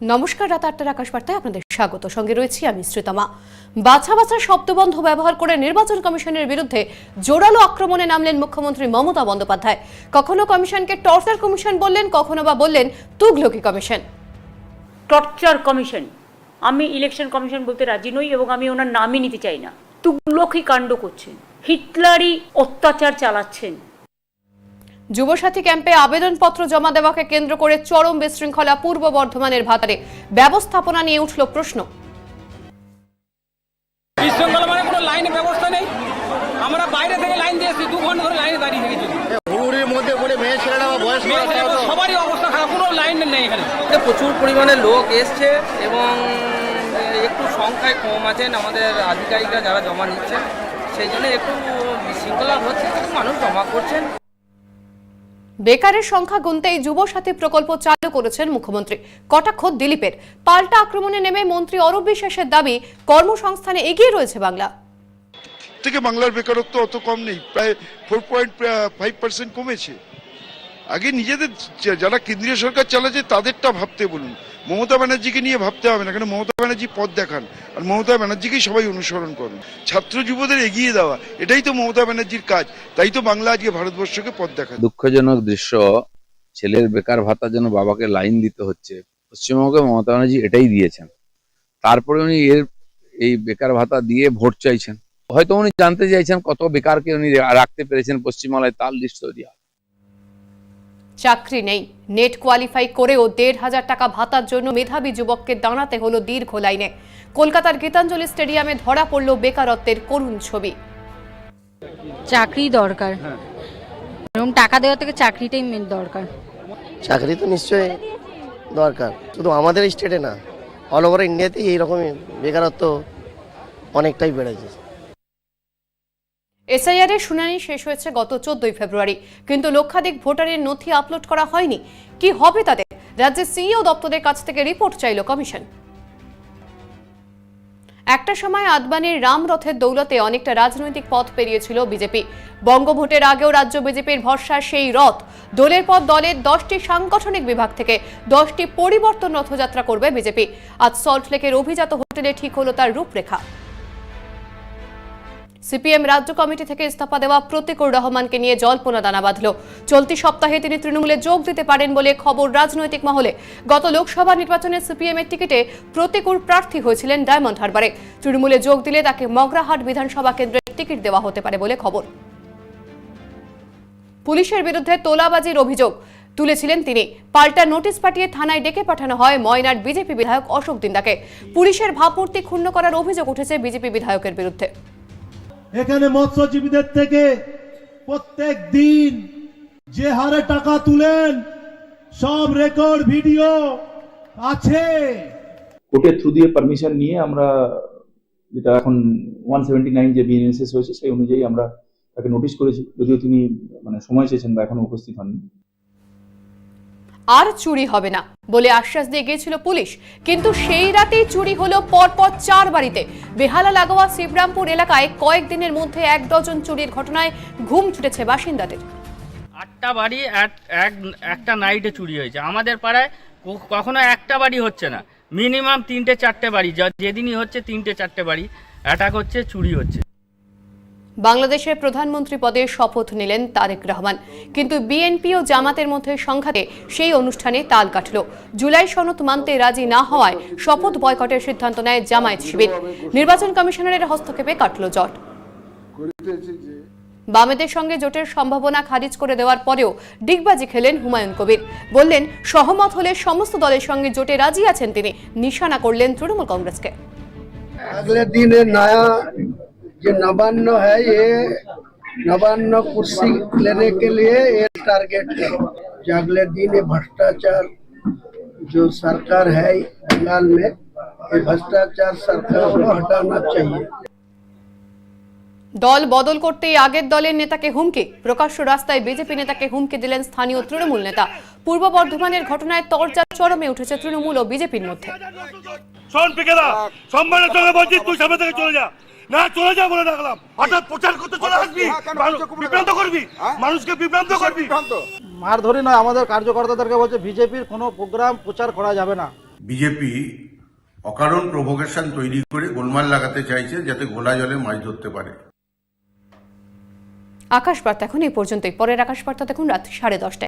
নমস্কার, রাত আটটার আকাশবার্তায় আপনাদের স্বাগত। সঙ্গে রয়েছি আমি শ্রীতমা। বাছা বাছা শব্দবন্ধ ব্যবহার করে নির্বাচন কমিশনের বিরুদ্ধে জোরালো আক্রমণে নামলেন মুখ্যমন্ত্রী মমতা বন্দ্যোপাধ্যায়। কখনো কমিশনকে টর্চার কমিশন বললেন, কখনো বা বললেন তুগলকি কমিশন। Torture commission. আমি ইলেকশন কমিশন বলতে রাজি নই এবং আমি ওনার নামই নিতে চাই না। তুগলকি কাণ্ড করছেন। হিটলারি অত্যাচার চালাচ্ছেন। যুবসাথী ক্যাম্পে আবেদনপত্র জমা দেওয়াকে কেন্দ্র করে চরম বিশৃঙ্খলা পূর্ব বর্ধমানের ভাতারে। ব্যবস্থাপনা নিয়ে উঠল প্রশ্ন। বিশৃঙ্খলা মানে কোনো লাইনের ব্যবস্থা নেই। আমরা বাইরে থেকে লাইন দিয়ে এসেছি দু ঘণ্টা ধরে লাইনে দাঁড়িয়ে থেকেছি। হুড়ুড়ির মধ্যে পড়ে মেয়ে ছেলেরা বা বয়স্ক মেয়ে ছেলে তো সবারই অবস্থা খারাপ কোনো লাইন নেই এখানে। প্রচুর পরিমাণে লোক এসছে এবং একটু সংখ্যায় কম আছেন আমাদের আধিকারিকরা যারা জমা নিচ্ছেন। সেই জন্য একটু বিশৃঙ্খলা হচ্ছে মানুষ জমা করছেন। বেকারের সংখ্যা গুনতেই যুবসাথী প্রকল্প চালু করেছেন মুখ্যমন্ত্রী। কটাক্ষ দিলীপের। পাল্টা আক্রমণে নেমে মন্ত্রী অরূপ বিশ্বাসের দাবি, কর্মসংস্থানে এগিয়ে রয়েছে বাংলা। থেকে বাংলার বেকারত্ব অত কম নেই, প্রায় ফোর পয়েন্ট ফাইভ পার্সেন্ট কমেছে। আগে নিজেদের যারা কেন্দ্রীয় সরকার চালাচ্ছে, তাদেরটা ভাবতে বলুন। মমতা ব্যানার্জিকে নিয়ে ভাবতে হবে না, কেন মমতা ব্যানার্জি পথ দেখান আর মমতা ব্যানার্জিকেই সবাই অনুসরণ করুন। ছাত্র যুবদের এগিয়ে দেওয়া, এটাই তো মমতা ব্যানার্জির কাজ, তাই তো বাংলা আজকে ভারতবর্ষকে পথ দেখায় দুঃখজনক দৃশ্য, ছেলের বেকার ভাতার জন্য বাবাকে লাইন দিতে হচ্ছে, পশ্চিমবঙ্গে মমতা ব্যানার্জি এটাই দিয়েছেন। তারপরে উনি এর, এই বেকার ভাতা দিয়ে ভোট চাইছেন। হয়তো উনি জানতে চাইছেন কত বেকারকে উনি রাখতে পেরেছেন পশ্চিমবাংলায় তার লিস্ট তৈরি হবে। চাকরি নেই। নেট কোয়ালিফাই করেও দেড় হাজার টাকা ভাতার জন্য মেধাবী যুবককে দাঁড়াতে হলো দীর্ঘ লাইনে। কলকাতার গীতাঞ্জলি স্টেডিয়ামে ধরা পড়ল বেকারত্বের করুণ ছবি। চাকরি দরকার। এরকম টাকা দেওয়া থেকে চাকরিটাই মেন দরকার। চাকরি তো নিশ্চয়ই দরকার। শুধু আমাদের স্টেটে না অল ওভার ইন্ডিয়াতেই এইরকমই বেকারত্ব অনেকটাই বেড়েছে। এসআইআর এর শুনানি শেষ হয়েছে গত চোদ্দই ফেব্রুয়ারি। কিন্তু লক্ষাধিক ভোটারের নথি আপলোড করা হয়নি। কি হবে তাদের রাজ্যের সিইও দপ্তরের কাছ থেকে রিপোর্ট চাইল কমিশন। একটা সময় আদবানির রামরথের দৌলতে অনেকটা রাজনৈতিক পথ পেরিয়েছিল বিজেপি। বঙ্গভোটের আগেও রাজ্য বিজেপির ভরসা সেই রথ। দলের পর দলের দশটি সাংগঠনিক বিভাগ থেকে দশটি পরিবর্তন রথযাত্রা করবে বিজেপি। আজ সল্টলেকের অভিজাত হোটেলে ঠিক হলো তার রূপরেখা। সিপিএম রাজ্য কমিটি থেকে ইস্তফা দেওয়া প্রতিকুর রহমানকে নিয়ে জল্পনা দানা বাঁধল। চলতি সপ্তাহে তিনি তৃণমূলে যোগ দিতে পারেন বলে খবর রাজনৈতিক মহলে। গত লোকসভা নির্বাচনে সিপিএম এর টিকিটে প্রতিকুর প্রার্থী হয়েছিলেন ডায়মন্ড হারবারে। তৃণমূলে যোগ দিলে তাকে মগরাহাট বিধানসভা কেন্দ্রের টিকিট দেওয়া হতে পারে বলে খবর। পুলিশের বিরুদ্ধে তোলাবাজির অভিযোগ তুলেছিলেন তিনি। পাল্টা নোটিশ পাঠিয়ে থানায় ডেকে পাঠানো হয় ময়নার বিজেপি বিধায়ক অশোক দিন্দাকে। পুলিশের ভাবমূর্তি ক্ষুণ্ণ করার অভিযোগ উঠেছে বিজেপি বিধায়কের বিরুদ্ধে। এখানে মৎস্যজীবীদের থেকে প্রত্যেক দিন যে হারে টাকা তুলেন, সব রেকর্ড, ভিডিও আছে। কোর্টের থ্রু দিয়ে পারমিশন নিয়ে আমরা যেটা এখন ওয়ান সেভেন্টি নাইন যে বিএনএসএস হয়েছে সেই অনুযায়ী আমরা তাকে নোটিশ করেছি। যদিও তিনি মানে সময় চেয়েছেন বা এখনও উপস্থিত হননি। আর চুরি হবে না বলে আশ্বাস দিয়ে গিয়েছিল পুলিশ। কিন্তু সেই রাতেই চুরি হলো পরপর চার বাড়িতে। বেহালা লাগোয়া শিবরামপুর এলাকায় কয়েকদিনের মধ্যে এক ডজন চুরির ঘটনায় ঘুম ছুটেছে বাসিন্দাদের। আটটা বাড়ি এক- এক- একটা নাইটে চুরি হয়েছে। আমাদের পাড়ায় কখনো একটা বাড়ি হচ্ছে না। মিনিমাম তিনটে, চারটে বাড়ি। যেদিনই হচ্ছে তিনটে, চারটে বাড়ি। অ্যাটাক হচ্ছে, চুরি হচ্ছে। বাংলাদেশের প্রধানমন্ত্রী পদে শপথ নিলেন তারেক রহমান। কিন্তু বিএনপি ও জামাতের মধ্যে সংঘাতে সেই অনুষ্ঠানে তাল কাটল। জুলাই সনদ মানতে রাজি না হওয়ায় শপথ বয়কটের সিদ্ধান্ত নেয় জামায়াত শিবির। নির্বাচন কমিশনারের হস্তক্ষেপে কাটল জট। বামেদের সঙ্গে জোটের সম্ভাবনা খারিজ করে দেওয়ার পরেও ডিগবাজি খেলেন হুমায়ুন কবির। বললেন, সহমত হলে সমস্ত দলের সঙ্গে জোটে রাজি আছেন তিনি। নিশানা করলেন তৃণমূল কংগ্রেসকে। जो नवान्न है ये नवान्न कुर्सी लेने के लिए ये टारगेट है जो अगले दिन ये भ्रष्टाचार जो सरकार है बंगाल में ये भ्रष्टाचार सरकार को हटाना चाहिए দল বদল করতেই আগের দলের নেতাকে হুমকি প্রকাশ্য রাস্তায় বিজেপি নেতাকে হুমকি দিলেন স্থানীয় তৃণমূল নেতা পূর্ব বর্ধমানের ঘটনায় তরজা চরমে উঠেছে তৃণমূল ও বিজেপির মধ্যে না চলে যা বলে অর্থাৎ প্রচার করতে চলে আসবি। বিভ্রান্ত করবি? মানুষকে বিভ্রান্ত করবি? মার ধরি নয় আমাদের কার্যকর্তাদেরকে বলছে বিজেপির কোনো প্রোগ্রাম প্রচার করা যাবে না। বিজেপি অকারণ প্রভোকেশন তৈরি করে গোলমাল লাগাতে চাইছে যাতে ঘোলা জলে মাছ ধরতে পারে। আকাশ এখন এই পর্যন্তই। পরের আকাশবার্তা দেখুন রাত সাড়ে দশটায়।